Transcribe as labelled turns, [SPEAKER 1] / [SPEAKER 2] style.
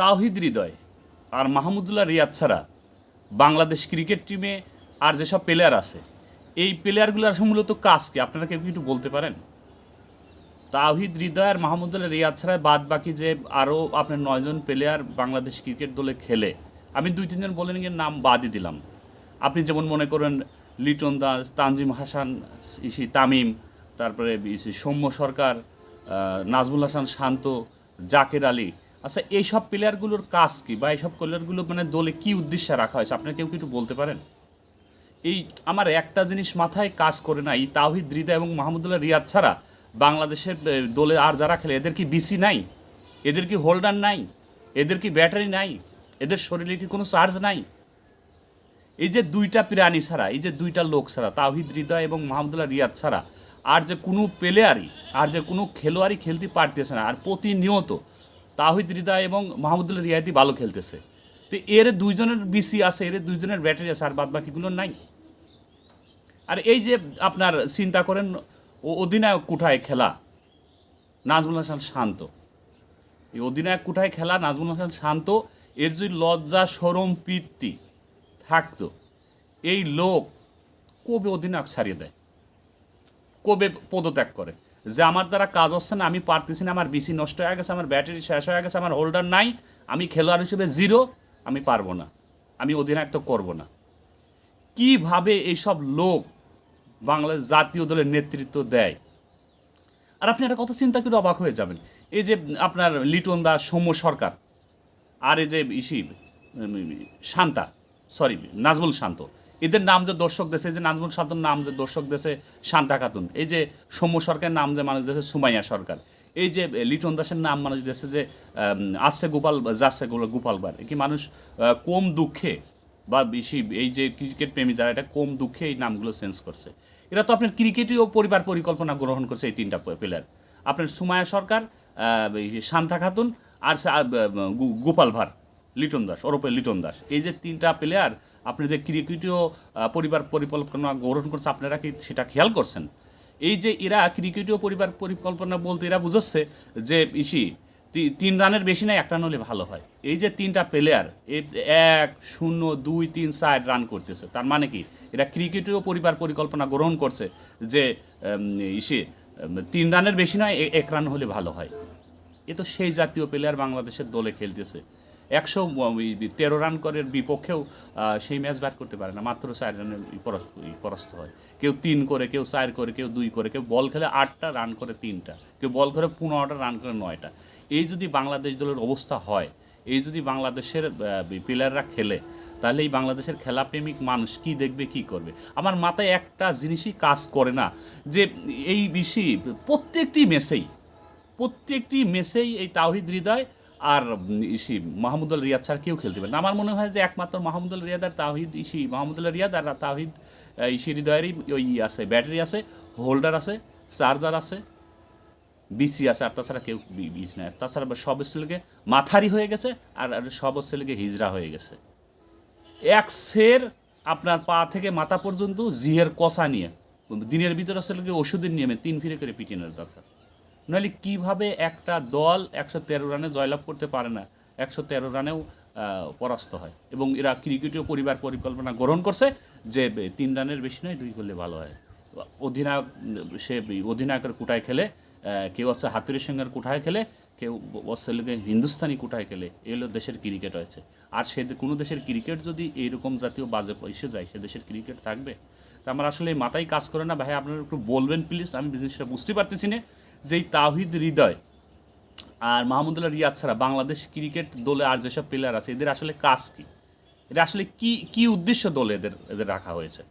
[SPEAKER 1] তাওহিদ হৃদয় আর মাহমুদুল্লাহ রিয়াদ ছাড়া বাংলাদেশ ক্রিকেট টিমে আর যেসব প্লেয়ার আছে, এই প্লেয়ারগুলোর মূলত কাজ কি? আপনারা কেউ একটু বলতে পারেন? তাওহিদ হৃদয় আর মাহমুদুল্লাহ রিয়াদ ছাড়া বাদ বাকি যে আরও আপনার নয়জন প্লেয়ার বাংলাদেশ ক্রিকেট দলে খেলে, আমি দুই, তিনজন বলে নিয়ে নাম বাদই দিলাম। আপনি যেমন মনে করেন লিটন দাস, তানজিম হাসান, ইসি তামিম, তারপরে সৌম্য সরকার নাজমুল হাসান শান্ত, জাকের আলী আচ্ছা এইসব প্লেয়ারগুলোর কাজ কি বা এইসব প্লেয়ারগুলো মানে দলে কি উদ্দেশ্যে রাখা হয়েছে? আপনারা কেউ কি একটু বলতে পারেন? এই আমার একটা জিনিস মাথায় কাজ করে না, এই তাওহিদ হৃদয় এবং মাহমুদুল্লাহ রিয়াদ ছাড়া বাংলাদেশের দলে আর যারা খেলে, এদের কি বিসি নাই? এদের কি হোল্ডার নাই? এদের কি ব্যাটারি নাই? এদের শরীরে কি কোনো চার্জ নাই? এই যে দুইটা প্রাণী ছাড়া, এই যে দুইটা লোক ছাড়া, তাওহিদ হৃদয় এবং মাহমুদুল্লাহ রিয়াদ ছাড়া, আর যে কোনো প্লেয়ারই আর যে কোনো খেলোয়াড়ই খেলতে পারতেছে না, আর প্রতিনিয়ত তাওহিদ হৃদয় এবং মাহমুদুল্লাহ রিয়াদি ভালো খেলতেছে। তো এর দুইজনের বিসি আছে, এর দুইজনের ব্যাটারি আছে, আর বাদ বাকিগুলোর নাই। আর এই যে আপনার চিন্তা করেন, ও অধিনায়ক কুঠায় খেলা? নাজমুল হাসান শান্ত। এই অধিনায়ক কুঠায় খেলা? নাজমুল হাসান শান্ত, এর যদি লজ্জা সরম প্রীতি থাকতো, এই লোক কবে অধিনায়ক ছাড়িয়ে দেয়? কবে পদত্যাগ করে? যে আমার দ্বারা কাজ হচ্ছে না, আমি পারতেছি না, আমার বিসি নষ্ট হয়ে গেছে, আমার ব্যাটারি শেষ হয়ে গেছে, আমার হোল্ডার নাই, আমি খেলোয়াড় হিসেবে জিরো আমি পারব না, আমি অধিনায়ক তো করব না। কীভাবে এইসব লোক বাংলাদেশ জাতীয় দলের নেতৃত্ব দেয়? আর আপনি একটা কথা চিন্তা করে অবাক হয়ে যাবেন। এই যে আপনার লিটন দাস সৌম্য সরকার, আর এই যে ইসি শান্তা সরি নাজমুল শান্ত এদের নাম যে দর্শক দেশে যে নাজমুল শান্তর নাম যে দর্শক দেশে শান্তা খাতুন। এই যে সৌম্য সরকারের নাম যে মানুষ দেশে সুমাইয়া সরকার। এই যে লিটন দাসের নাম মানুষ দেশে যে আসছে গোপাল, যাচ্ছে গোপাল- গোপালবার কি মানুষ কম দুঃখে বা বেশি, এই যে ক্রিকেট প্রেমী যারা, এটা কম দুঃখে এই নামগুলো চেঞ্জ করছে। এরা তো আপনার ক্রিকেটীয় পরিবার পরিকল্পনা গ্রহণ করছে এই তিনটা প্লেয়ার আপনার সুমায়া সরকার এই শান্তা খাতুন, আর গোপাল ভার লিটন দাস, ওরপে লিটন দাস। এই যে তিনটা প্লেয়ার আপনি যে ক্রিকেটীয় পরিবার পরিকল্পনা গ্রহণ করছে, আপনারা কি সেটা খেয়াল করছেন? এই যে এরা ক্রিকেটীয় পরিবার পরিকল্পনা বলতে এরা বুঝাচ্ছে যে, ইসি তিন রানের বেশি নাই এক রান হলে ভালো হয়। এই যে তিনটা প্লেয়ার এক, শূন্য, দুই, তিন, চার রান করতেছে, তার মানে কি? এরা ক্রিকেটীয় পরিবার পরিকল্পনা গ্রহণ করছে যে ইসে তিন রানের বেশি নয় এক রান হলে ভালো হয়। এ তো সেই জাতীয় প্লেয়ার বাংলাদেশের দলে খেলতেছে। একশো তেরো রান করে বিপক্ষেও সেই ম্যাচ ব্যাট করতে পারে না। মাত্র চার রানে পরাস্ত পরাস্ত হয়। কেউ তিন করে, কেউ চার করে, কেউ দুই করে, কেউ বল খেলে আটটা, রান করে তিনটা। কেউ বল করে পনেরোটা, রান করে নয়টা। এই যদি বাংলাদেশ দলের অবস্থা হয়, এই যদি বাংলাদেশের প্লেয়াররা খেলে, তাহলে এই বাংলাদেশের খেলাপ্রেমিক মানুষ কি দেখবে, কি করবে? আমার মাথায় একটা জিনিসই কাজ করে না, যে এই বেশি, প্রত্যেকটি মেসেই প্রত্যেকটি মেসেই এই তাওহিদ হৃদয় আর ইসি মাহমুদুল রিয়াদ ছাড়া কেউ খেলতে পারে আমার মনে হয় যে একমাত্র মাহমুদুল রিয়াদ আর তাহিদ ইসি মাহমুদুল্লাহ রিয়াদ আর তাহিদ ইসি হৃদয়েরই ওই আছে, ব্যাটারি আছে, হোল্ডার আছে, চার্জার আছে, বিসি আছে, আর তাছাড়া কেউ বি- বিস নাই। তাছাড়া সব ছেলেকে মাথারি হয়ে গেছে আর সব ছেলেকে হিজড়া হয়ে গেছে। এক সের আপনার পা থেকে মাথা পর্যন্ত জিহের কষা নিয়ে, দিনের ভিতরে ছেলেকে ওষুধের নিয়মে তিন ফিরে করে পিটিনের দরকার। নাহলে কীভাবে একটা দল একশো তেরো রানে জয়লাভ করতে পারে না? একশো তেরো রানেও পরাস্ত হয়। এবং এরা ক্রিকেটীয় পরিবার পরিকল্পনা গ্রহণ করছে যে তিন রানের বেশি নয়, দুই করলে ভালো হয়। অধিনায়ক, সে অধিনায়কের কুটায় খেলে কেউ হচ্ছে হাতুরি সিংহের কুঠায় খেলে, কেউ অস্ট্রেলিয়াকে হিন্দুস্তানি কুঠায় খেলে। এগুলো দেশের ক্রিকেট হয়েছে। আর সে কোনো দেশের ক্রিকেট যদি এইরকম জাতীয় বাজে পয়সা যায়, সে দেশের ক্রিকেট থাকবে? তা আমার আসলে মাথায় কাজ করে না। ভাই, আপনারা একটু বলবেন, প্লিজ। আমি জিনিসটা বুঝতে পারতেছি না। যে এই তাহিদ হৃদয় আর মাহমুদুল্লাহ রিয়াদ ছাড়া বাংলাদেশ ক্রিকেট দলে আর যেসব প্লেয়ার আছে, এদের আসলে কাজ কী? এটা আসলে কি কি উদ্দেশ্য দলে এদের এদের রাখা হয়েছে?